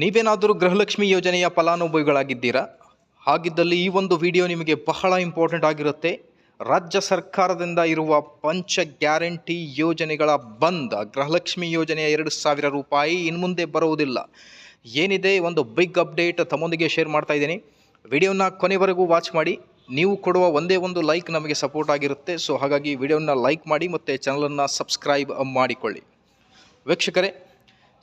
ನೀವೇನಾದರೂ ಗೃಹಲಕ್ಷ್ಮಿ ಯೋಜನೆಯ ಫಲಾನುಭವಿಗಳಾಗಿದ್ದೀರಾ? ಹಾಗಿದ್ದಲ್ಲಿ ಈ ಒಂದು ವಿಡಿಯೋ ನಿಮಗೆ ಬಹಳ ಇಂಪಾರ್ಟೆಂಟ್ ಆಗಿರುತ್ತೆ. ರಾಜ್ಯ ಸರ್ಕಾರದಿಂದ ಇರುವ ಪಂಚ ಗ್ಯಾರಂಟಿ ಯೋಜನೆಗಳ ಬಂದ್ ಗೃಹಲಕ್ಷ್ಮಿ ಯೋಜನೆಯ ಎರಡು ಸಾವಿರ ರೂಪಾಯಿ ಇನ್ನು ಮುಂದೆ ಬರುವುದಿಲ್ಲ. ಏನಿದೆ? ಒಂದು ಬಿಗ್ ಅಪ್ಡೇಟ್ ತಮ್ಮೊಂದಿಗೆ ಶೇರ್ ಮಾಡ್ತಾ ಇದ್ದೀನಿ. ವಿಡಿಯೋನ ಕೊನೆವರೆಗೂ ವಾಚ್ ಮಾಡಿ. ನೀವು ಕೊಡುವ ಒಂದೇ ಒಂದು ಲೈಕ್ ನಮಗೆ ಸಪೋರ್ಟ್ ಆಗಿರುತ್ತೆ. ಸೊ ಹಾಗಾಗಿ ವಿಡಿಯೋನ ಲೈಕ್ ಮಾಡಿ ಮತ್ತು ಚಾನಲನ್ನು ಸಬ್ಸ್ಕ್ರೈಬ್ ಮಾಡಿಕೊಳ್ಳಿ. ವೀಕ್ಷಕರೇ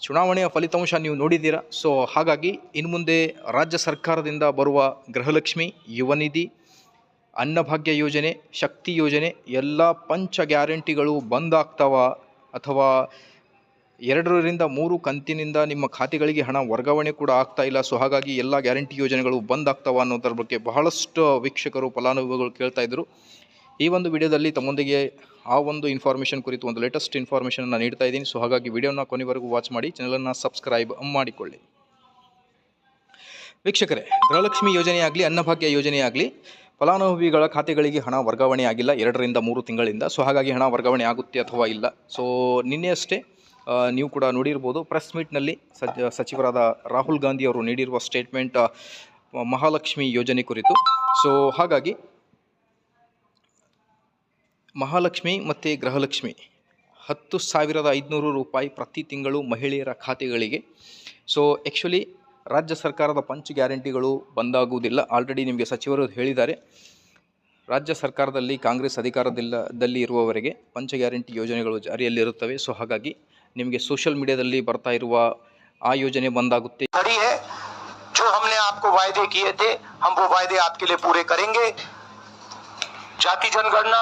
ಚುನಾವಣೆಯ ಫಲಿತಾಂಶ ನೀವು ನೋಡಿದ್ದೀರಾ? ಸೊ ಹಾಗಾಗಿ ಇನ್ನು ಮುಂದೆ ರಾಜ್ಯ ಸರ್ಕಾರದಿಂದ ಬರುವ ಗೃಹಲಕ್ಷ್ಮಿ ಯುವನಿಧಿ ಅನ್ನಭಾಗ್ಯ ಯೋಜನೆ, ಶಕ್ತಿ ಯೋಜನೆ, ಎಲ್ಲ ಪಂಚ ಗ್ಯಾರಂಟಿಗಳು ಬಂದ್ ಆಗ್ತಾವ ಅಥವಾ ಎರಡರಿಂದ ಮೂರು ಕಂತಿನಿಂದ ನಿಮ್ಮ ಖಾತೆಗಳಿಗೆ ಹಣ ವರ್ಗಾವಣೆ ಕೂಡ ಆಗ್ತಾ ಇಲ್ಲ. ಸೊ ಹಾಗಾಗಿ ಎಲ್ಲ ಗ್ಯಾರಂಟಿ ಯೋಜನೆಗಳು ಬಂದ್ ಆಗ್ತಾವ ಅನ್ನೋದ್ರ ಬಗ್ಗೆ ಬಹಳಷ್ಟು ವೀಕ್ಷಕರು ಫಲಾನುಭವಿಗಳು ಕೇಳ್ತಾ ಇದ್ರು ಈ ಒಂದು ವಿಡಿಯೋದಲ್ಲಿ ತಮ್ಮೊಂದಿಗೆ ಆ ಒಂದು ಇನ್ಫಾರ್ಮೇಷನ್ ಕುರಿತು ಒಂದು ಲೇಟೆಸ್ಟ್ ಇನ್ಫಾರ್ಮೇಷನನ್ನು ನೀಡ್ತಾ ಇದ್ದೀನಿ. ಸೊ ಹಾಗಾಗಿ ವಿಡಿಯೋನ ಕೊನೆವರೆಗೂ ವಾಚ್ ಮಾಡಿ ಚಾನಲನ್ನು ಸಬ್ಸ್ಕ್ರೈಬ್ ಮಾಡಿಕೊಳ್ಳಿ. ವೀಕ್ಷಕರೇ, ಗೃಹಲಕ್ಷ್ಮಿ ಯೋಜನೆಯಾಗಲಿ ಅನ್ನಭಾಗ್ಯ ಯೋಜನೆಯಾಗಲಿ ಫಲಾನುಭವಿಗಳ ಖಾತೆಗಳಿಗೆ ಹಣ ವರ್ಗಾವಣೆ ಆಗಿಲ್ಲ ಎರಡರಿಂದ ಮೂರು ತಿಂಗಳಿಂದ. ಸೊ ಹಾಗಾಗಿ ಹಣ ವರ್ಗಾವಣೆ ಆಗುತ್ತೆ ಅಥವಾ ಇಲ್ಲ? ಸೊ ನಿನ್ನೆಯಷ್ಟೇ ನೀವು ಕೂಡ ನೋಡಿರ್ಬೋದು ಪ್ರೆಸ್ ಮೀಟ್ನಲ್ಲಿ ಸಚ ಸಚಿವರಾದ ರಾಹುಲ್ ಗಾಂಧಿ ಅವರು ನೀಡಿರುವ ಸ್ಟೇಟ್ಮೆಂಟ್ ಮಹಾಲಕ್ಷ್ಮಿ ಯೋಜನೆ ಕುರಿತು. ಸೊ ಹಾಗಾಗಿ ಮಹಾಲಕ್ಷ್ಮಿ ಮತ್ತು ಗೃಹಲಕ್ಷ್ಮಿ ಹತ್ತು ಸಾವಿರದ ಐದುನೂರು ರೂಪಾಯಿ ಪ್ರತಿ ತಿಂಗಳು ಮಹಿಳೆಯರ ಖಾತೆಗಳಿಗೆ ಸೊ ಆ್ಯಕ್ಚುಲಿ ರಾಜ್ಯ ಸರ್ಕಾರದ ಪಂಚ್ ಗ್ಯಾರಂಟಿಗಳು ಬಂದಾಗುವುದಿಲ್ಲ ಆಲ್ರೆಡಿ ನಿಮಗೆ ಸಚಿವರು ಹೇಳಿದ್ದಾರೆ ರಾಜ್ಯ ಸರ್ಕಾರದಲ್ಲಿ ಕಾಂಗ್ರೆಸ್ ಅಧಿಕಾರದಿಲ್ಲ ದಲ್ಲಿ ಇರುವವರೆಗೆ ಪಂಚ ಗ್ಯಾರಂಟಿ ಯೋಜನೆಗಳು ಜಾರಿಯಲ್ಲಿರುತ್ತವೆ ಸೊ ಹಾಗಾಗಿ ನಿಮಗೆ ಸೋಷಿಯಲ್ ಮೀಡಿಯಾದಲ್ಲಿ ಬರ್ತಾ ಇರುವ ಆ ಯೋಜನೆ ಬಂದಾಗುತ್ತೆ खड़ी है जो हमने आपको वायदे किए थे हम वो वायदे आपके लिए पूरे करेंगे जाति जनगणना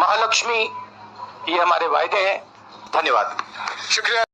महालक्ष्मी ये हमारे वायदे हैं। धन्यवाद। शुक्रिया।